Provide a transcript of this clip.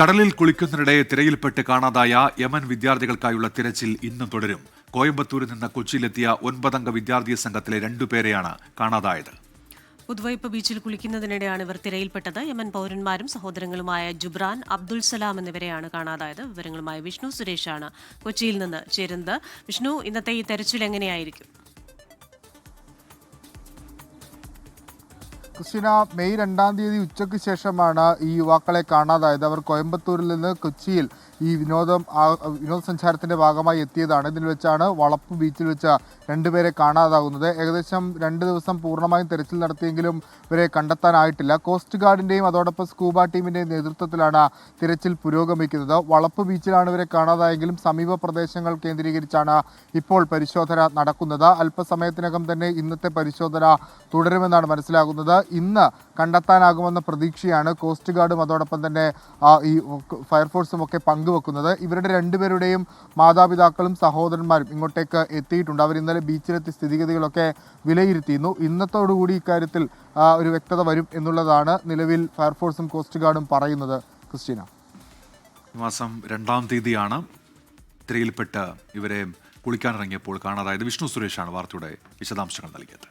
കടലിൽ കുളിക്കുന്നതിനിടെ തിരയിൽപ്പെട്ട് കാണാതായ യമൻ വിദ്യാർത്ഥികൾക്കായുള്ള തിരച്ചിൽ ഇന്നും തുടരും. കോയമ്പത്തൂരിൽ നിന്ന് കൊച്ചിയിലെത്തിയ ഒൻപതംഗ വിദ്യാർത്ഥി സംഘത്തിലെ രണ്ടുപേരെയാണ് കാണാതായത്. പുതുവൈപ്പ് ബീച്ചിൽ കുളിക്കുന്നതിനിടെയാണ് ഇവർ തിരയിൽപ്പെട്ടത്. യമൻ പൗരന്മാരും സഹോദരങ്ങളുമായ ജുബ്രാൻ അബ്ദുൽ സലാം എന്നിവരെയാണ് കാണാതായത്. വിവരങ്ങളുമായി വിഷ്ണു സുരേഷാണ് കൊച്ചിയിൽ നിന്ന് ചേരുന്നത്. വിഷ്ണു ഇന്നത്തെ ഈ തെരച്ചിൽ എങ്ങനെയായിരിക്കും? ക്രിസ്റ്റിന മെയ് രണ്ടാം തീയതി ഉച്ചയ്ക്ക് ശേഷമാണ് ഈ യുവാക്കളെ കാണാതായത്. അവർ കോയമ്പത്തൂരിൽ നിന്ന് കൊച്ചിയിൽ ഈ വിനോദം വിനോദസഞ്ചാരത്തിന്റെ ഭാഗമായി എത്തിയതാണ്. ഇതിൽ വെച്ചാണ് വളപ്പ് ബീച്ചിൽ വെച്ച രണ്ടുപേരെ കാണാതാകുന്നത്. ഏകദേശം രണ്ട് ദിവസം പൂർണമായും തെരച്ചിൽ നടത്തിയെങ്കിലും ഇവരെ കണ്ടെത്താനായിട്ടില്ല. കോസ്റ്റ് ഗാർഡിന്റെയും അതോടൊപ്പം സ്കൂബ ടീമിന്റെയും നേതൃത്വത്തിലാണ് തിരച്ചിൽ പുരോഗമിക്കുന്നത്. വളപ്പ് ബീച്ചിലാണ് ഇവരെ കാണാതായെങ്കിലും സമീപ പ്രദേശങ്ങൾ കേന്ദ്രീകരിച്ചാണ് ഇപ്പോൾ പരിശോധന നടക്കുന്നത്. അല്പസമയത്തിനകം തന്നെ ഇന്നത്തെ പരിശോധന തുടരുമെന്നാണ് മനസ്സിലാകുന്നത്. ഇന്ന് കണ്ടെത്താനാകുമെന്ന പ്രതീക്ഷയാണ് കോസ്റ്റ് ഗാർഡും അതോടൊപ്പം തന്നെ ഈ ഫയർഫോഴ്സും ഒക്കെ പങ്കുവെക്കുന്നത് ഇവരുടെ രണ്ടുപേരുടെയും മാതാപിതാക്കളും സഹോദരന്മാരും ഇങ്ങോട്ടേക്ക് എത്തിയിട്ടുണ്ട്. അവർ ഇന്നലെ ബീച്ചിലെത്തി സ്ഥിതിഗതികളൊക്കെ വിലയിരുത്തിയിരുന്നു. ഇന്നത്തോടുകൂടി ഇക്കാര്യത്തിൽ ഒരു വ്യക്തത വരും എന്നുള്ളതാണ് നിലവിൽ ഫയർഫോഴ്സും കോസ്റ്റ് ഗാർഡും പറയുന്നത്. ക്രിസ്റ്റീന. മാസം രണ്ടാം തീയതിയാണ് തിരയിൽപ്പെട്ട് ഇവരെ കുളിക്കാനിറങ്ങിയപ്പോൾ കാണാതായത് വിഷ്ണു സുരേഷാണ് വാർത്തയുടെ വിശദാംശങ്ങൾ നൽകിയത്.